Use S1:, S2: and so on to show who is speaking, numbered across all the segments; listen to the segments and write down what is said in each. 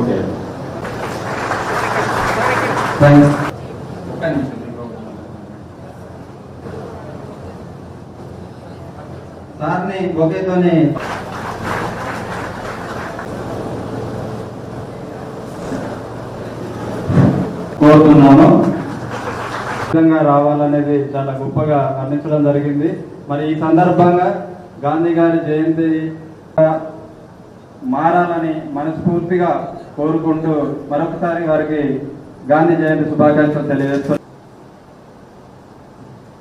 S1: Okay.
S2: Thanks సార్ని బొకేతోనే కోరుతున్నాను. విధంగా రావాలనేది చాలా గొప్పగా వర్ణించడం జరిగింది. మరి ఈ సందర్భంగా గాంధీ గారి జయంతి మారాలని మనస్ఫూర్తిగా కోరుకుంటూ మరొకసారి వారికి గాంధీ జయంతి శుభాకాంక్షలు తెలియజేస్తున్నారు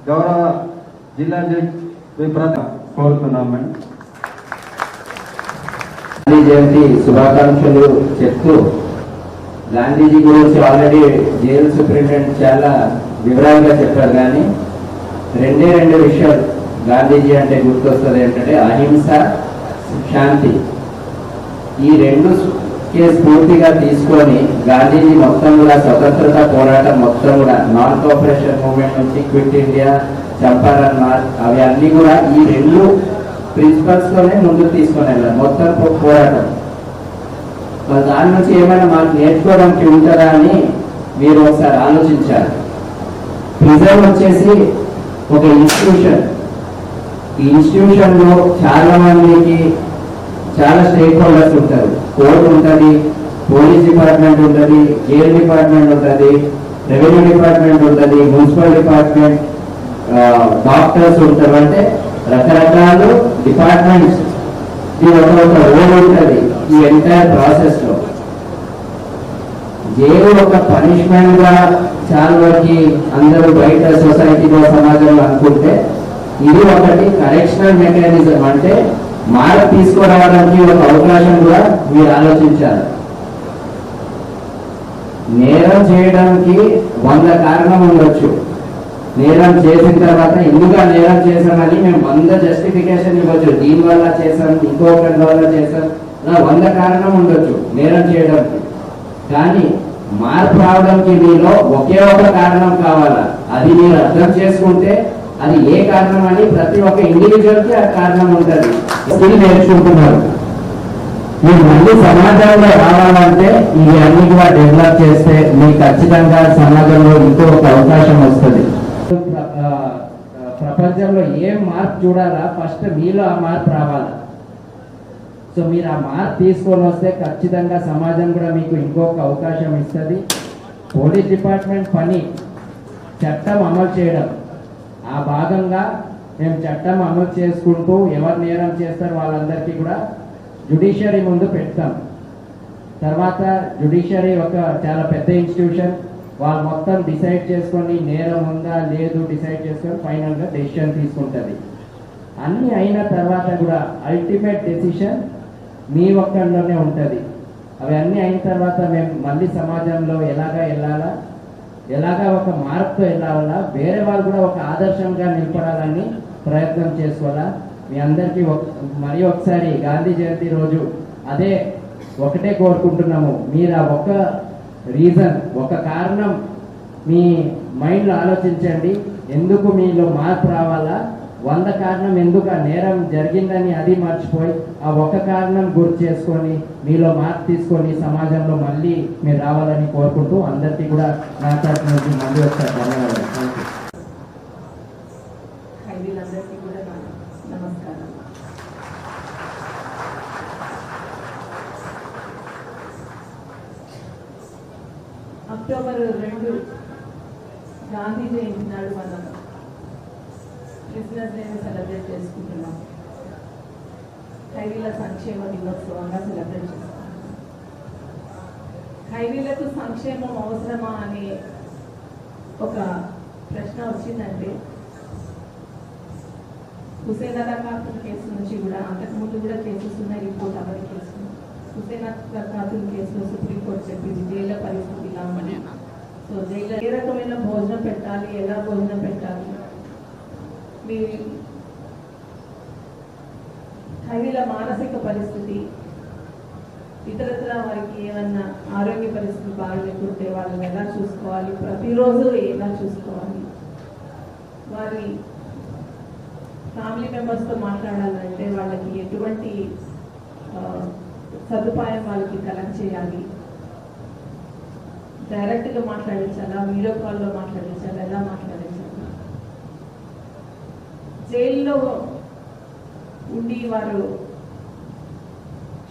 S2: గౌరవ జిల్లా జడ్జి విప్రత
S3: గాంధీ జయంతి శుభాకాంక్షలు చెప్తూ గాంధీజీ గురించి ఆల్రెడీ జైలు సూపరింటెండెంట్ చాలా వివరంగా చెప్పారు కానీ రెండే రెండు విషయాలు గాంధీజీ అంటే గుర్తొస్తుంది ఏంటంటే అహింస శాంతి. ఈ రెండు స్ఫూర్తిగా తీసుకొని గాంధీజీ మొత్తం కూడా స్వతంత్రత పోరాటం మొత్తం కూడా నాన్ కోఆపరేషన్ మూవ్మెంట్ నుంచి క్విట్ ఇండియా చంపారన్ మార్చ్ అవి అన్ని కూడా ఈ రెండు ప్రిన్సిపల్స్తోనే ముందుకు తీసుకొని వెళ్ళారు. మొత్తం పోరాటం. మరి దాని నుంచి ఏమైనా మాకు నేర్చుకోవడానికి ఉంటుందా అని మీరు ఒకసారి ఆలోచించారు. ప్రిజర్వ్ వచ్చేసి ఒక ఇన్స్టిట్యూషన్ ఈ ఇన్స్టిట్యూషన్లో చాలా మందికి చాలా స్ట్రైట్ హోల్డర్స్ ఉంటారు. కోర్టు ఉంటుంది పోలీస్ డిపార్ట్మెంట్ ఉంటుంది జైల్ డిపార్ట్మెంట్ ఉంటుంది రెవెన్యూ డిపార్ట్మెంట్ ఉంటుంది మున్సిపల్ డిపార్ట్మెంట్ డాక్టర్స్ ఉంటారు. అంటే రకరకాల డిపార్ట్మెంట్స్. ఇది ఒక ఒక రోల్ ఉంటుంది ఈ ఎంటైర్ ప్రాసెస్లో జైలు ఒక పనిష్మెంట్గా చాలా వరకు అందరూ బయట సొసైటీలో సమాజంలో అనుకుంటే ఇది ఒకటి కరెక్షనల్ మెకానిజం. అంటే మార్పు తీసుకురావడానికి ఒక అవకాశం కూడా మీరు ఆలోచించారు నేరం చేయడానికి వంద కారణం ఉండొచ్చు. నేరం చేసిన తర్వాత ఎందుకు నేరం చేశామని మేము వంద జస్టిఫికేషన్ ఇవ్వచ్చు. దీని వల్ల చేశాం ఇంకొకటి వల్ల చేశాం. వంద కారణం ఉండొచ్చు నేరం చేయడానికి. కానీ మార్పు రావడానికి మీలో ఒకే ఒక కారణం కావాలా? అది మీరు అర్థం చేసుకుంటే అది ఏ కారణం అని ప్రతి ఒక్క ఇండివిజువల్కి ఆ కారణం ఉంటుంది. స్కిల్ నేర్చుకుంటున్నారు. మీరు మళ్ళీ సమాజంలో రావాలంటే ఇవి అన్ని కూడా డెవలప్ చేస్తే మీకు ఖచ్చితంగా సమాజంలో ఇంకో ఒక అవకాశం వస్తుంది. ప్రపంచంలో ఏ మార్పు చూడాలా? ఫస్ట్ మీలో ఆ మార్పు రావాలా? సో మీరు ఆ మార్పు తీసుకొని వస్తే ఖచ్చితంగా సమాజం కూడా మీకు ఇంకొక అవకాశం ఇస్తుంది. పోలీస్ డిపార్ట్మెంట్ పని చట్టం అమలు చేయడం. ఆ భాగంగా మేము చట్టం అమలు చేసుకుంటూ ఎవరు నేరం చేస్తారు వాళ్ళందరికీ కూడా జుడిషియరీ ముందు పెడతాం. తర్వాత జుడిషియరీ ఒక చాలా పెద్ద ఇన్స్టిట్యూషన్. వాళ్ళు మొత్తం డిసైడ్ చేసుకొని నేరం ఉందా లేదు డిసైడ్ చేసుకొని ఫైనల్గా డెసిషన్ తీసుకుంటుంది. అన్ని అయిన తర్వాత కూడా అల్టిమేట్ డెసిషన్ మీ ఒక్కరిలోనే ఉంటుంది. అవి అన్నీ అయిన తర్వాత మేము మళ్ళీ సమాజంలో ఎలాగా వెళ్ళాలా? ఎలాగా ఒక మార్పుతో వెళ్ళాలా వేరే వాళ్ళు కూడా ఒక ఆదర్శంగా నిలబడాలని ప్రయత్నం చేసుకోవాలా? మీ అందరికీ ఒక మరి ఒకసారి గాంధీ జయంతి రోజు అదే ఒకటే కోరుకుంటున్నాము. మీరు ఆ ఒక రీజన్ ఒక కారణం మీ మైండ్లో ఆలోచించండి. ఎందుకు మీలో మార్పు రావాలా? వంద కారణం ఎందుకు ఆ నేరం జరిగిందని అది మర్చిపోయి ఆ ఒక్క కారణం గుర్తు చేసుకొని మీలో మార్పు తీసుకొని సమాజంలో మళ్ళీ మీరు రావాలని కోరుకుంటూ అందరికీ కూడా నా తరఫు నుంచి మళ్ళీ ఒకసారి ధన్యవాదాలు.
S4: నమస్కారం. అక్టోబర్ రెండు గాంధీ జయంతి నాడు మనం క్రిస్మస్ డేని సెలబ్రేట్ చేసుకుంటున్నాం. ఖైరీల సంక్షేమ దినోత్సవంగా సెలబ్రేట్ చేస్తున్నాం ఖైరీలకు సంక్షేమం అవసరమా అనే ఒక ప్రశ్న వచ్చిందంటే హుసేన్ అలా కేసు నుంచి కూడా అంతకుముందు కూడా కేసెస్ ఉన్నాయి రిపోర్ట్ అవరి కేసు. హుసేన్ అలా కేసులో సుప్రీంకోర్టు చెప్పింది జైల పరిస్థితి ఇలా సో జైల్లో ఏ రకమైన భోజనం పెట్టాలి ఎలా భోజనం పెట్టాలి? మీ ఖైదీల మానసిక పరిస్థితి ఇతరత్ర వారికి ఏమన్నా ఆరోగ్య పరిస్థితి బాగలేకుంటే వాళ్ళని ఎలా చూసుకోవాలి? ప్రతిరోజు ఎలా చూసుకోవాలి? వారి ఫ్యామిలీ మెంబర్స్తో మాట్లాడాలంటే వాళ్ళకి ఎటువంటి సదుపాయం వాళ్ళకి కలెక్ట్ చేయాలి? డైరెక్ట్గా మాట్లాడించాలా? వీడియో కాల్లో మాట్లాడించాలా? ఎలా మాట్లాడాలి జైల్లో ఉండి వారు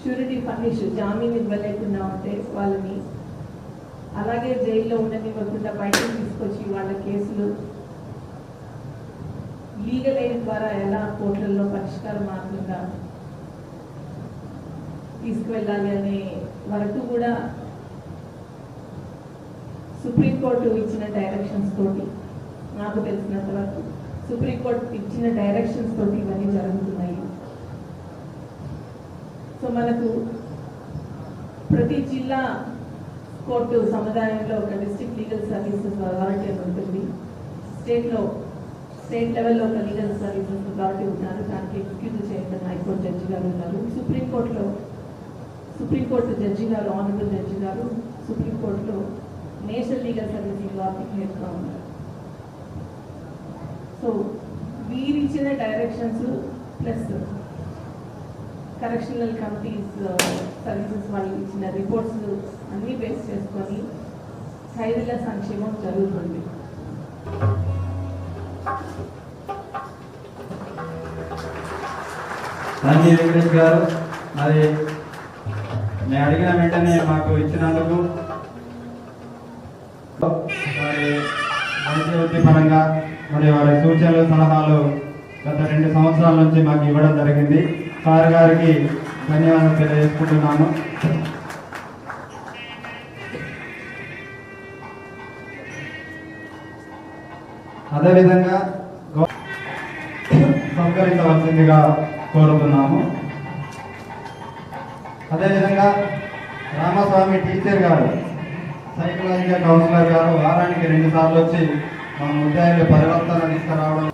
S4: షూరిటీ ఫర్నిష్ జామీన్ ఇవ్వలేకుండా ఉంటే వాళ్ళని అలాగే జైల్లో ఉండనివ్వకుండా బయటకు తీసుకొచ్చి వాళ్ళ కేసులు లీగల్ ఎయిడ్ ద్వారా ఎలా కోర్టులలో పరిష్కార మార్గంగా తీసుకువెళ్ళాలి అనే వరకు కూడా సుప్రీంకోర్టు ఇచ్చిన డైరెక్షన్స్ తోటి నాకు తెలిసినంత వరకు సుప్రీంకోర్టు ఇచ్చిన డైరెక్షన్స్ తోటి ఇవన్నీ జరుగుతున్నాయి. సో మనకు ప్రతి జిల్లా కోర్టు సముదాయంలో ఒక డిస్ట్రిక్ట్ లీగల్ సర్వీసెస్ అథారిటీ అని ఉంటుంది. స్టేట్లో స్టేట్ లెవెల్లో ఒక లీగల్ సర్వీసెస్ అథారిటీ ఉన్నారు దానికి ఎగ్జిక్యూటివ్ చైర్మన్ హైకోర్టు జడ్జి గారు ఉన్నారు. సుప్రీంకోర్టులో సుప్రీంకోర్టు జడ్జి గారు ఆనరబుల్ జడ్జి గారు సుప్రీంకోర్టులో నేషనల్ లీగల్ సర్వీసింగ్ అథారిటీ హెడ్గా ఉన్నారు. So వీరిచ్చిన directions plus correctional committees services వాళ్ళు ఇచ్చిన రిపోర్ట్స్ అన్నీ బేస్ చేసుకొని ఖైదీల సంక్షేమం జరుగుతుంది.
S2: సంజయ్ వెంకటేష్ గారు మరి నేను అడిగిన వెంటనే మాకు ఇచ్చినందుకు మరి మంచి వృత్తిపరంగా మరి వారి సూచనలు సలహాలు గత రెండు సంవత్సరాల నుంచి మాకు ఇవ్వడం జరిగింది. సార్ గారికి ధన్యవాదాలు తెలియజేసుకుంటున్నాను అదేవిధంగా గౌ- కోరుతున్నాము. అదేవిధంగా రామస్వామి టీచర్ గారు సైకలాజికల్ కౌన్సిలర్ గారు వారానికి రెండు సార్లు వచ్చి మా ముద్దాయిలు పరివర్తన తీసుకురావడం.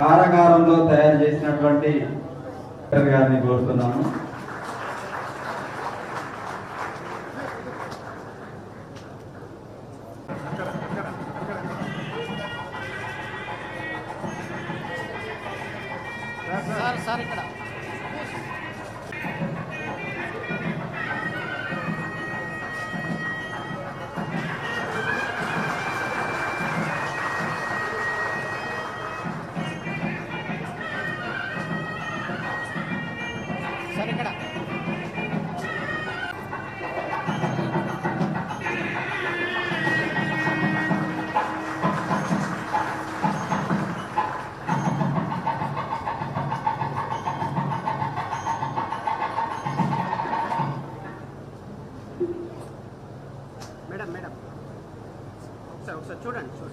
S2: కారాగారంలో తయారు చేసినటువంటి గారిని కోరుతున్నాను.
S5: 让你什么